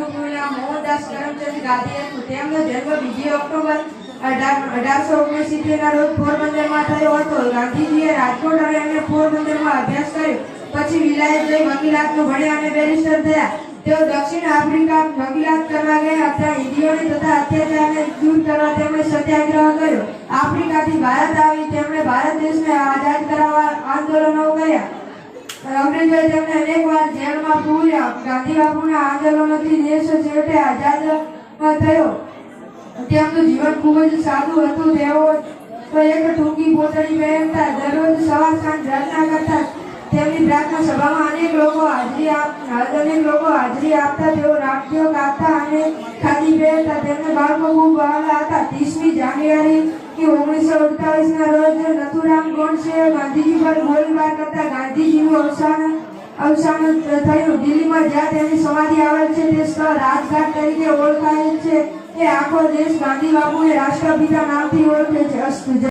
નામ મોહનદાસ કરમચંદ ગાંધી હતું તેમનો જન્મ બીજી ઓક્ટોબર અઢાર- અઢારસો ઓગણસિત્તેરના રોજ પોરબંદરમાં થયો હતો. ગાંધીજીએ રાજકોટ અને એમને પોરબંદરમાં અભ્યાસ કર્યો. પછી વિલાયત જઈ વકીલાતનું ભણ્યા અને બેરિસ્ટર થયા. તેઓ દક્ષિણ આફ્રિકા વકીલાત કરવા ગયા હતા. હિન્દીઓને તથા અત્યાચારને દૂર કરવા તેમણે સત્યાગ્રહ કર્યો. આફ્રિકાથી ભારત આવી તેમણે ભારત દેશને આઝાદ કરાવવા આંદોલનો કર્યા. અંગ્રેજોએ તેમને અનેક વાર જેલમાં પૂર્યા ગાંધી બાપુના આંદોલનોથી દેશ છેવટે આઝાદ થયો. તેમનું જીવન ખૂબ જ સાદું હતું. તેઓ એક ટૂંકી પોતળી પહેરતા દરરોજ સવાર સાંજ પ્રાર્થના કરતા તેમની પ્રાર્થના સભામાં અનેક લોકો હાજરી આપ, અનેક લોકો હાજરી આપતા. તેઓ રાખ્યો પહેરતા બાળકો ખૂબ વહાલા હતા. ત્રીસમી જાન્યુઆરી કે ઓગણીસો અડતાલીસ ના રોજ નથુરામ ગોડસે ગાંધીજી પર ગોળીબાર કરતા ગાંધીજીનું અવસાન અવસાન થયું. દિલ્હીમાં જ્યાં તેની સમાધિ આવેલ છે, તે સ્થળ રાજઘાટ તરીકે ઓળખાયેલ છે. એ આખો દેશ ગાંધી બાપુને રાષ્ટ્રપિતા નામથી ઓળખે છે. અસ્તુ.